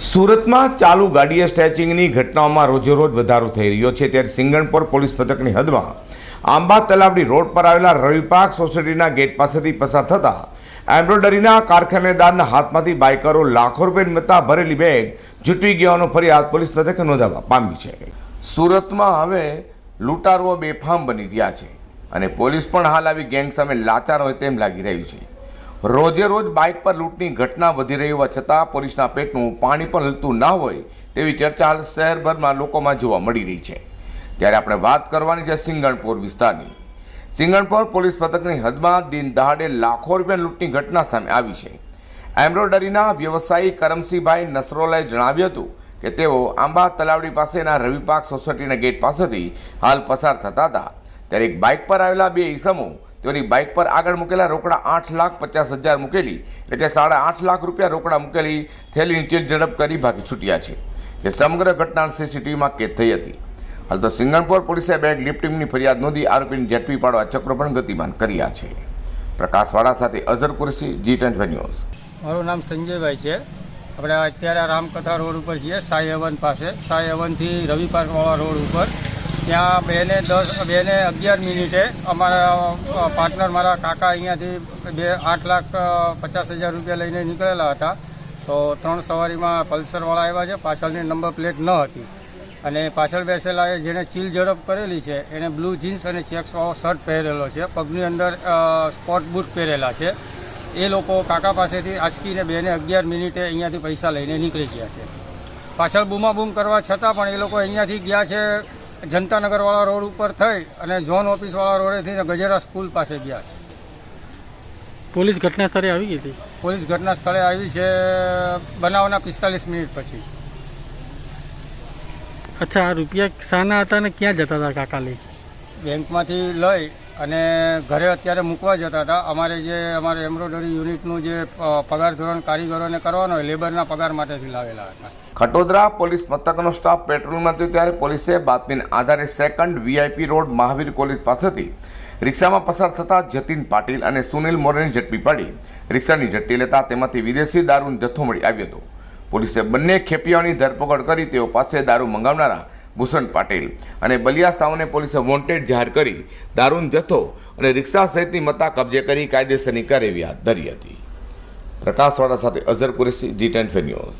સુરતમાં ચાલુ ગાડીએ સ્ટેચિંગની ઘટનાઓમાં રોજેરોજ વધારો થઈ રહ્યો છે. ત્યારે સિંગણપોર પોલીસ મથકની હદમાં આંબા તલાવડી રોડ પર આવેલા રવિપાક સોસાયટીના ગેટ પાસેથી પસાર થતા એમ્બ્રોઇડરીના કારખાનેદારના હાથમાંથી બાઇકરો લાખો રૂપિયા મતા ભરેલી બેગ જૂટવી ગયાનો ફરિયાદ પોલીસ મથકે નોંધાવા પામી છે. સુરતમાં હવે લૂંટારુઓ બેફામ બની રહ્યા છે અને પોલીસ પણ હાલ આવી ગેંગ સામે લાચાર હોય તેમ લાગી રહ્યું છે. રોજે રોજ બાઇક પર લૂંટની ઘટના વધી રહી હોવા છતાં પોલીસના પેટનું પાણી પણ હલતું ના હોય તેવી ચર્ચા હાલ શહેરભરમાં લોકોમાં જોવા મળી રહી છે. ત્યારે આપણે વાત કરવાની છે સિંગણપુર વિસ્તારની. સિંગણપુર પોલીસ પથકની હદમાં દિન દહાડે લાખો રૂપિયા લૂંટની ઘટના સામે આવી છે. એમ્બ્રોઇડરીના વ્યવસાયી કરમસિંહભાઈ નસરોલાએ જણાવ્યું હતું કે તેઓ આંબા તલાવડી પાસેના રવિપાક સોસાયટીના ગેટ પાસેથી હાલ પસાર થતા હતા. ત્યારે એક બાઇક પર આવેલા બે ઈસમો તેઓની બાઇક પર આગળ મૂકેલા રોકડા આઠ લાખ પચાસ હજાર મૂકેલી, એટલે સાડા આઠ લાખ રૂપિયા રોકડા મૂકેલી થેલીની ચીલ ઝડપ કરી ભાગી છૂટ્યા છે, જે સમગ્ર ઘટના સીસીટીવીમાં કેદ થઈ હતી. હાલ તો સિંગણપોર પોલીસે બેગ લિફ્ટિંગની ફરિયાદ નોંધી આરોપીને ઝડપી પાડવા ચક્રો પણ ગતિમાન કર્યા છે. પ્રકાશવાળા સાથે Azhar Qureshi G twenty news. મારું નામ સંજયભાઈ છે. આપણે અત્યારે રામકથા રોડ ઉપર છીએ, સાઈ હવન પાસે. સાઈ હવનથી રવિ પાર્કવાળા રોડ ઉપર ત્યાં બેને દસ, બેને અગિયાર મિનિટે અમારા પાર્ટનર મારા કાકા અહીંયાથી બે, આઠ લાખ પચાસ હજાર રૂપિયા લઈને નીકળેલા હતા. તો ત્રણ સવારીમાં પલ્સરવાળા આવ્યા છે, પાછળની નંબર પ્લેટ ન હતી. અને પાછળ બેસેલા જેને ચીલ ઝડપ કરેલી છે, એને બ્લુ જીન્સ અને ચેક્સવાળો શર્ટ પહેરેલો છે, પગની અંદર સ્પોટ બૂટ પહેરેલા છે. એ લોકો કાકા પાસેથી આંચકીને બેને અગિયાર મિનિટે અહીંયાથી પૈસા લઈને નીકળી ગયા છે. પાછળ બૂમાબૂમ કરવા છતાં પણ એ લોકો અહીંયાથી ગયા છે જનતાનગરવાળા રોડ ઉપર થઈ અને ઝોન ઓફિસવાળા રોડેથી ગજેરા સ્કૂલ પાસે ગયા છે. પોલીસ ઘટના સ્થળે આવી ગઈ હતી? પોલીસ ઘટના સ્થળે આવી છે બનાવના પિસ્તાલીસ મિનિટ પછી. અચ્છા આ રૂપિયા શાના હતા ને ક્યાં જતા હતા કાકા લઈ બેંકમાંથી લઈ અને ઘરે અત્યારે મૂકવા જતા હતા. અમારે જે અમારે એમ્બ્રોઇડરી યુનિટનું જે પગાર ધોરણ કારીગરોને કરવાનો હોય, લેબરના પગાર માટેથી લાવેલા હતા. ખટોદરા પોલીસ મથકનો સ્ટાફ પેટ્રોલમાં થયો ત્યારે પોલીસે બાતમીના આધારે second VIP road Mahavir college પાસેથી રિક્ષામાં પસાર થતા જતીન પાટીલ અને સુનિલ મોરેની ઝડપી પાડી. રિક્ષાની ઝડપી લેતા તેમાંથી વિદેશી દારૂનો જથ્થો મળી આવ્યો હતો. પોલીસે બંને ખેપિયાઓની ધરપકડ કરી, તેઓ પાસે દારૂ મંગાવનારા ભૂષણ પાટીલ અને બલિયા સાવને પોલીસે વોન્ટેડ જાહેર કરી દારૂન જથ્થો અને રિક્ષા સહિતની મત્તા કબજે કરી કાયદેસરની કાર્યવાહી હાથ ધરી હતી. પ્રકાશવાળા સાથે Azhar Qureshi, G ten news.